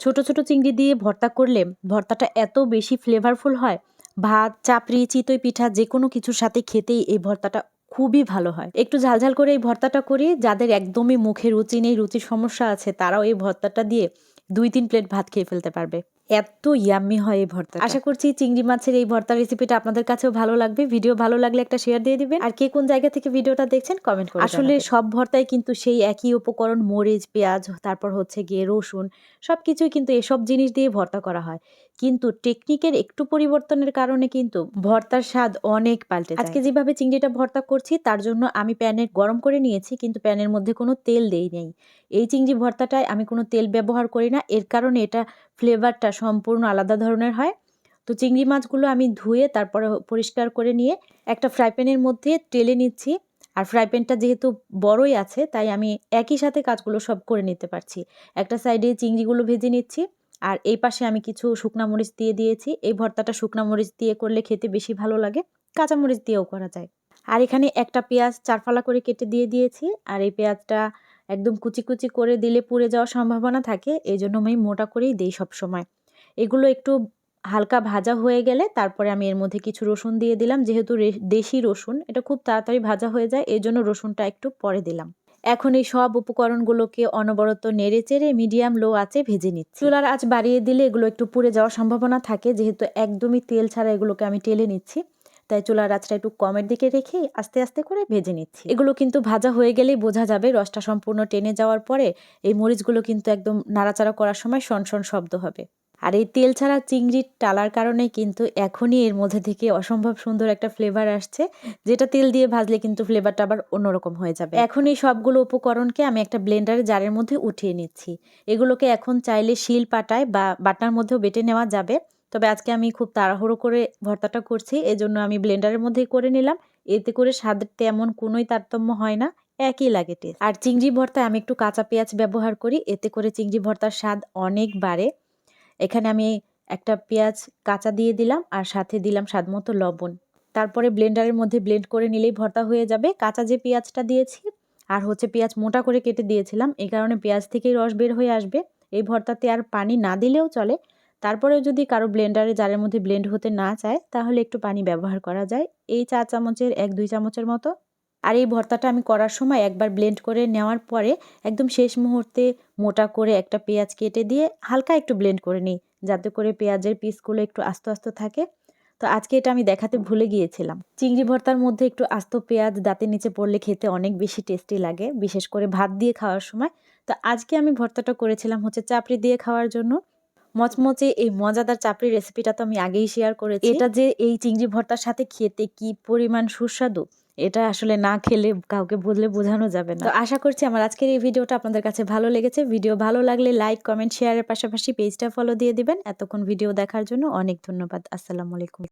ছোট ছোট চিংড়ি দিয়ে ভর্তা করলে ভর্তাটা এত বেশি ফ্লেভারফুল হয়, ভাত, চাপড়ি, চিতই পিঠা যে কোনো কিছুর সাথে খেতেই এই ভর্তাটা খুবই ভালো হয়। একটু ঝালঝাল করে এই ভর্তাটা করি, যাদের একদমই মুখে রুচি নেই, রুচির সমস্যা আছে, তারাও এই ভর্তাটা দিয়ে দুই তিন প্লেট ভাত খেয়ে ফেলতে পারবে। এত ইয়াম্মি হয় এই ভর্তা আশা করছি চিংড়ি মাছের এই ভর্তা রেসিপিটা আপনাদের কাছেও ভালো লাগবে। ভিডিও ভালো লাগলে একটা শেয়ার দিয়ে দিবেন। আর কে কোন জায়গা থেকে ভিডিওটা দেখছেন কমেন্ট করে আসলে সব ভর্তায় কিন্তু সেই একই উপকরণ মরিচ পেঁয়াজ তারপর হচ্ছে গিয়ে রসুন সব কিছুই কিন্তু এসব জিনিস দিয়ে ভর্তা করা হয়। কিন্তু টেকনিকের একটু পরিবর্তনের কারণে কিন্তু ভর্তার স্বাদ অনেক পাল্টে আজকে যেভাবে চিংড়িটা ভর্তা করছি তার জন্য আমি প্যানে গরম করে নিয়েছি কিন্তু প্যানের মধ্যে কোনো তেল দেই নেই। এই চিংড়ি ভর্তাটায় আমি কোনো তেল ব্যবহার করি না। এর কারণে এটা ফ্লেভারটা সম্পূর্ণ আলাদা ধরনের হয়। তো চিংড়ি মাছগুলো আমি ধুয়ে তারপরে পরিষ্কার করে নিয়ে একটা ফ্রাই প্যানের মধ্যে টেলে নিচ্ছি। আর ফ্রাই প্যানটা যেহেতু বড়ই আছে, তাই আমি একই সাথে কাজগুলো সব করে নিতে পারছি। একটা সাইডে চিংড়িগুলো ভেজে নিচ্ছি। আর এই পাশে আমি কিছু শুকনা মরিচ দিয়ে দিয়েছি। এই ভর্তাটা শুকনা মরিচ দিয়ে করলে খেতে বেশি ভালো লাগে, কাঁচা মরিচ দিয়েও করা যায়। আর এখানে একটা পেঁয়াজ চারফালা করে কেটে দিয়ে দিয়েছি। আর এই পেঁয়াজটা একদম কুচি কুচি করে দিলে পুড়ে যাওয়ার সম্ভাবনা থাকে এই জন্য আমি মোটা করেই দিই সবসময়। এগুলো একটু হালকা ভাজা হয়ে গেলে তারপরে আমি এর মধ্যে কিছু রসুন দিয়ে দিলাম, যেহেতু দেশি রসুন, এটা খুব তাড়াতাড়ি ভাজা হয়ে যায় এই জন্য রসুনটা একটু পরে দিলাম। এখন এই সব উপকরণগুলোকে অনবরত নেড়ে চেড়ে মিডিয়াম লো আছে ভেজে নিচ্ছি। চুলার আঁচ বাড়িয়ে দিলে এগুলো একটু পুড়ে যাওয়ার সম্ভাবনা থাকে, যেহেতু একদমই তেল ছাড়া এগুলোকে আমি টেলে নিচ্ছি। তাই চুলার আঁচটা একটু কমের দিকে রেখেই আস্তে আস্তে করে ভেজে নিচ্ছি। এগুলো কিন্তু ভাজা হয়ে গেলেই বোঝা যাবে রসটা সম্পূর্ণ টেনে যাওয়ার পরে এই মরিচগুলো কিন্তু একদম নাড়াচাড়া করার সময় শন শব্দ হবে। আর এই তেল ছাড়া চিংড়ির টালার কারণে কিন্তু এখনই এর মধ্যে থেকে অসম্ভব সুন্দর একটা ফ্লেভার আসছে, যেটা তেল দিয়ে ভাজলে কিন্তু ফ্লেভারটা আবার অন্যরকম হয়ে যাবে। এখন এই সবগুলো উপকরণকে আমি একটা ব্লেন্ডারে জারের মধ্যে উঠিয়ে নিচ্ছি। এগুলোকে এখন চাইলে শিল পাটায় বা বাটার মধ্যেও বেটে নেওয়া যাবে। তবে আজকে আমি খুব তাড়াহুড়ো করে ভর্তাটা করছি, এজন্য আমি ব্লেন্ডারের মধ্যেই করে নিলাম। এতে করে স্বাদ তেমন কোনোই তারতম্য হয় না, একই লাগে টেস্ট আর চিংড়ি ভর্তায় আমি একটু কাঁচা পেঁয়াজ ব্যবহার করি, এতে করে চিংড়ি ভর্তার স্বাদ অনেক বাড়ে। এখানে আমি একটা পেঁয়াজ কাঁচা দিয়ে দিলাম, আর সাথে দিলাম স্বাদ মতো লবণ। তারপরে ব্লেন্ডারের মধ্যে ব্লেন্ড করে নিলেই ভর্তা হয়ে যাবে। কাঁচা যে পেঁয়াজটা দিয়েছি, আর হচ্ছে পেঁয়াজ মোটা করে কেটে দিয়েছিলাম এই কারণে পেঁয়াজ থেকেই রস বের হয়ে আসবে। এই ভর্তাতে আর পানি না দিলেও চলে তারপরেও যদি কারও ব্লেন্ডারে জারের মধ্যে ব্লেন্ড হতে না চায়, তাহলে একটু পানি ব্যবহার করা যায়। এই চা চামচের এক, দুই চামচের মতো। আর এই ভর্তাটা আমি করার সময় একবার ব্লেন্ড করে নেওয়ার পরে একদম শেষ মুহূর্তে মোটা করে একটা পেঁয়াজ কেটে দিয়ে হালকা একটু ব্লেন্ড করে নিই, যাতে করে পেঁয়াজের পিসগুলো একটু আস্ত আস্ত থাকে। তো আজকে এটা আমি দেখাতে ভুলে গিয়েছিলাম। চিংড়ি ভর্তার মধ্যে একটু আস্ত পেঁয়াজ দাঁতের নিচে পড়লে খেতে অনেক বেশি টেস্টি লাগে, বিশেষ করে ভাত দিয়ে খাওয়ার সময়। তো আজকে আমি ভর্তাটা করেছিলাম হচ্ছে চাপড়ি দিয়ে খাওয়ার জন্য। মচমচে এই মজাদার চাপড়ি রেসিপিটা তো আমি আগেই শেয়ার করেছি। এটা যে এই চিংড়ি ভর্তার সাথে খেতে কি পরিমাণ সুস্বাদু এটা আসলে না খেলে কাউকে বললে বোঝানো যাবে না। তো আশা করছি আমার আজকের এই ভিডিওটা আপনাদের কাছে ভালো লেগেছে। ভিডিও ভালো লাগলে লাইক কমেন্ট শেয়ারের পাশাপাশি পেজটা ফলো দিয়ে দিবেন। এতক্ষণ ভিডিও দেখার জন্য অনেক ধন্যবাদ। আসসালামু আলাইকুম।